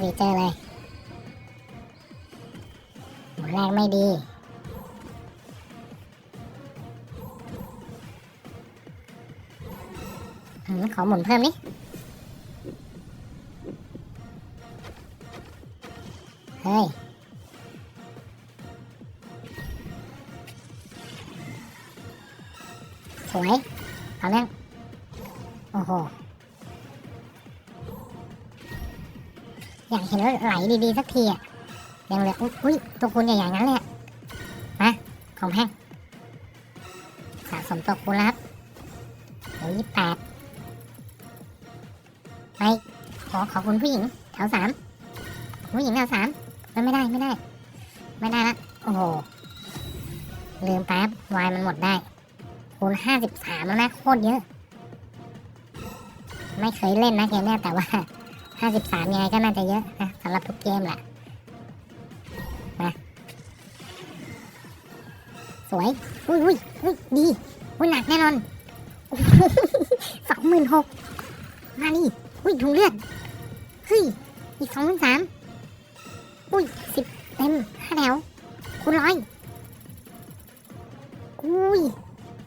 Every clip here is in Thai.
ฟีเจอร์เลยหมดแรกไม่ดี ขอหมุนเพิ่มนี่เฮ้ยสวยเอาเรื่องโอ้โห อยากเห็นไหลดีๆสักทีอะยังเหลืออยอุ้ยตัวคูณใหญ่ๆงั้นเลยอะมาของแพงสะสมตัวคูณแล้วครับเหลือยี่แปดไปขอขอบคุณผู้หญิงแถวสามผู้หญิงแถวสามมันไม่ได้ไม่ได้ ไม่ได้ละโอ้โหลืมแป๊บวายมันหมดได้คูณห้าสิบสามแล้วนะโคตรเยอะ ไม่เคยเล่นนะเกมเนี้ยแต่ว่า ห้าสิบสามยังไงก็น่าจะเยอะนะสำหรับทุกเกมแหละมาสวย อุ้ยอุ้ยอุ้ยดีอุ้ยหนักแน่นอนสองหมื่นหกมานี่อุ้ยถุงเลือดเฮ้ยอีกสองหมื่นสามอุ้ยสิบเต็มห้าแถวคูณร้อยอุ้ย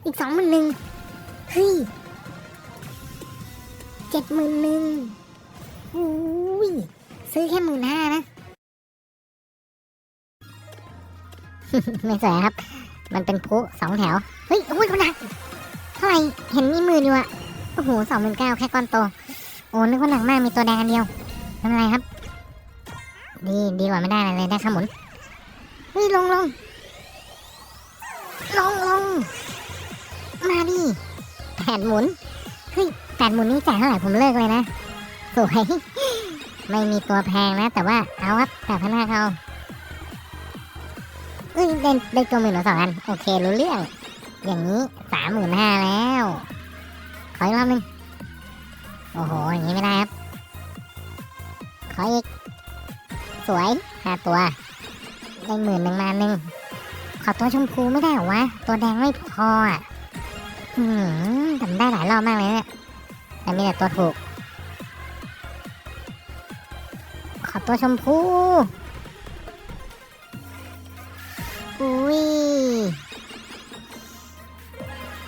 อีกสองหมื่นหนึ่งเฮ้ยเจ็ดหมื่นหนึ่ง อุ้ยซื้อแค่หมื่นห้านะ ไม่สวยครับ มันเป็นพุสองแถว เฮ้ย โอ้ยคนหนักเท่าไหร่ เห็นมีหมื่นอยู่อะโอ้โหสองหมื่นเก้าแค่ก้อนโต โอ้นึกว่าหนักมากมีตัวแดงอันเดียวไม่เป็นไรครับ ดีดีกว่าไม่ได้อะไรเลยได้ข้าหมุน เฮ้ย ลงลงลงลงมาดิแปดหมุน เฮ้ยแปดหมุนนี่จ่ายเท่าไหร่ผมเลิกเลยนะ สวย ไม่มีตัวแพงนะ แต่ว่าเอาครับแปดพันห้าเขาเอ้ยได้ได้ตัวหมื่นสองอัน โอเค รู้เรื่อง อย่างนี้สามหมื่นห้าแล้ว ขออีกรอบหนึง โอ้โห อย่างนี้ไม่ได้ครับ ขออีก สวยห้าตัว ได้หมื่นหนึ่งมาหนึ่งขอตัวชมพูไม่ได้เหรอวะ ตัวแดงไม่พออะ อืมทำได้หลายรอบมากเลยเนี่ยแต่มีแต่ตัวถูก อตัวชมพู อุ้ย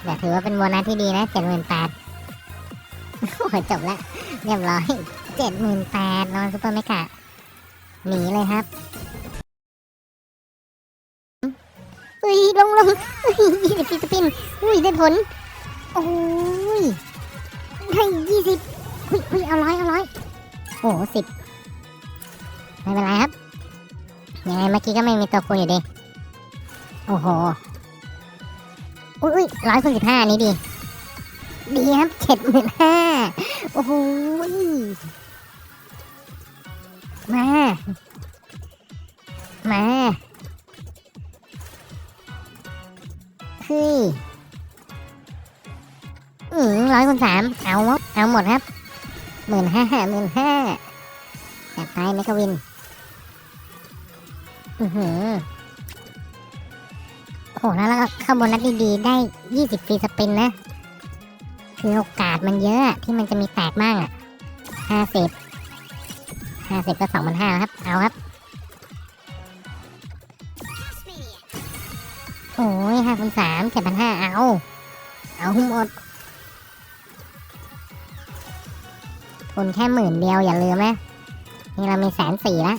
แต่ถือว่าเป็นโบนัสที่ดีนะเจ็ดหมื่นแปดโอ้ยจบแล้วเรียบร้อยเจ็ดหมื่นแปดนอนซุปเปอร์เมกะ หนีเลยครับอุ้ยลงลงอุ้ยยี่สิบปีสปินอุ้ยได้ผล โอ้ยได้ยี่สิบอุ้ยอุ้ยเอาร้อยเอาร้อยโอ้สิบ ไม่เป็นไรครับ ยังไงเมื่อกี้ก็ไม่มีตัวคูณอยู่ดี โอ้โห อุ้ยร้อยคูณสิบห้านี้ดี ดีครับเจ็ดหมื่นห้าโอ้โห มา มาเฮ้ยอืมร้อยคูณสามเอาหมดเอาหมดครับหมื่นห้าหมื่นห้าจัดไปเมกะวิน อือหือโหแล้วแล้วก็ข้างบนนัดดีๆ ได้ยี่สิบฟรีสปินนะ คือโอกาสมันเยอะที่มันจะมีแตกมากอะห้าสิบห้าสิบก็สองพันห้าครับ เอาครับ โอ้ยห้าพันสามเจ็ดพันห้าเอา เอาหมดทุนแค่หมื่นเดียวอย่าลืมนะ นี่เรามีแสนสี่แล้ว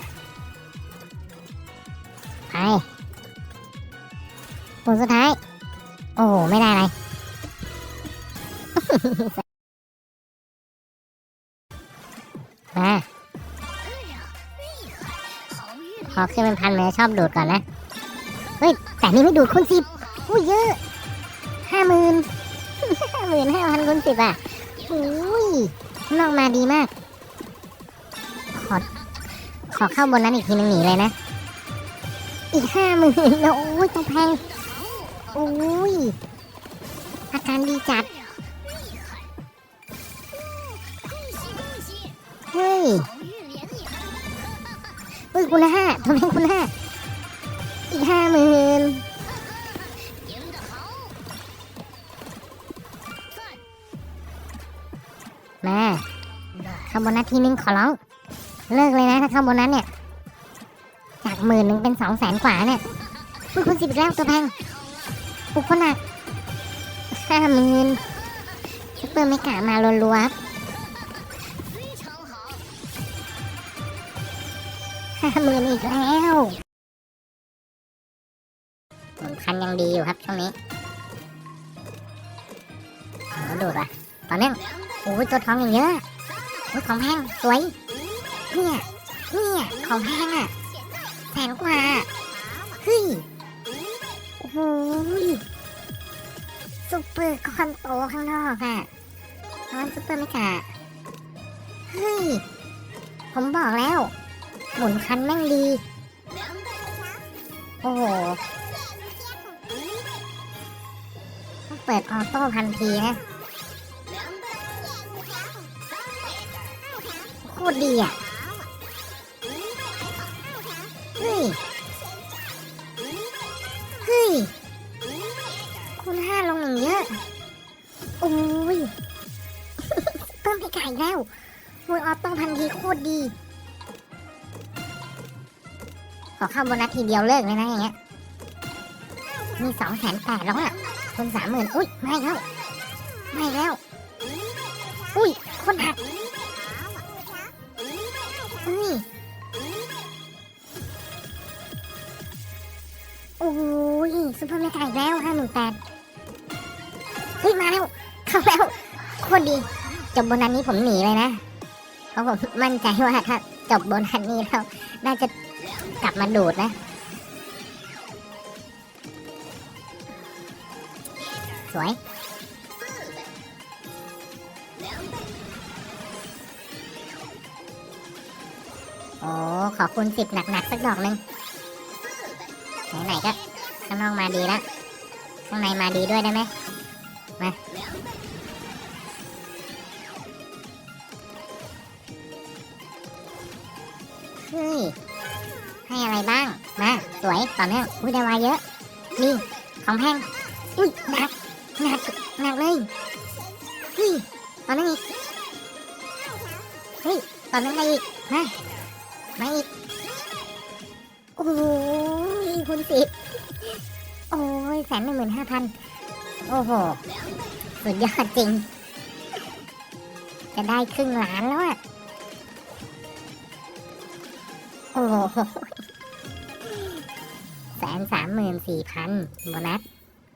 ผลสุดท้าย โอ้โห ไม่ได้อะไร มาพอขึ้นเป็นพันเลยชอบดูดก่อนนะ เฮ้ย แต่นี่ไม่ดูดคูณสิบอุ้ยเยอะห้าหมื่นห้าหมื่นห้าพันคูณสิบอะอุ้ยนอกมาดีมาก ขอ ขอเข้าบนนั้นอีกทีนึงหนีเลยนะ อีกห้าหมื่นโอ้ยต้องแพงโอ้ยอาการดีจัด เฮ้ยเฮ้ยคุณห้าทำไมคุณห้าอีกห้าหมื่นมาข้าบวนนทีนึงขอร้อง เลิกเลยนะถ้าเข้าบนัสเนี่ย จากหมื่นหนึ่งเป็นสองแสนกว่าเนี่ยอุ้ยคุณสิบอีกแล้วตัวแพงอุยคนหนักห้าหมื่นซุปเปอร์ไม่กะมารัวๆครับห้าหมื่นอีกแล้วผลคันยังดีอยู่ครับช่วงนี้โอ้โดดว่ะตอนนี้โอ้ยตัวทองอย่างเยอะของแพงสวยเนี่ยเนี่ยของแพงอะ แสนกว่าเฮ้ยโอ้โหซุปเปอร์คอนโตข้างนอกอะนอนซุปเปอร์ไม่กะเฮ้ย ผมบอกแล้ว หมุนคันแม่งดี โอ้โหต้องเปิดออโต้พันทีนะโคตรดีอะ ฮ้ย เฮ้ย คุณห้าลงอย่างเยอะ โอ้ย เพิ่มไปไก่แล้วมวยออโต้พันทีโคตรดี ขอเข้าโบนัสทีเดียวเลิกเลยนะอย่างเงี้ย มีสองแสนแปดแล้วอะคนสามหมื่นอุ้ย ไม่แล้ว ไม่แล้ว อุ้ย คนหักเฮ้ โอ้ยซุปเปอร์แม่ไก่อีกแล้วห้าหมื่นแปดเฮ้ยมาแล้วเข้าแล้วโคตรดี จบบนัสนี้ผมหนีเลยนะเพราะผมมั่นใจว่าถ้าจบบนัสนี้แล้วน่าจะกลับมาดูดนะสวยโอ้ขอบคุณสิบหนักๆสักดอกหนึ่ง ไหนๆก็ข้างนอกมาดีแล้วข้างในมาดีด้วยได้ไหมมาเฮ้ยให้อะไรบ้าง มา สวยต่อเนื่องอุ้ยได้วายเยอะ นี่ ของแพงอุ้ยหนักหนักหนักเลยเฮ้ยต่อเนื่องอีกเฮ้ยต่อเนื่องอะไรอีกมามาอีกโอ้ คุณสิบโอ้ยแสนหนึ่งหมื่นห้าพันโอ้โห สุดยอดจริง จะได้ครึ่งล้านแล้วอะโอ้โหแสนสามหมื่นสี่พันโบนัส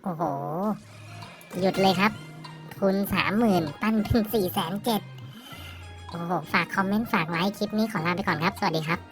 โอ้โห หยุดเลยครับทุนสามหมื่นปั้นถึงสี่แสนเจ็ดโอ้โห ฝากคอมเมนต์ ฝากไลค์ คลิปนี้ขอลาไปก่อนครับ สวัสดีครับ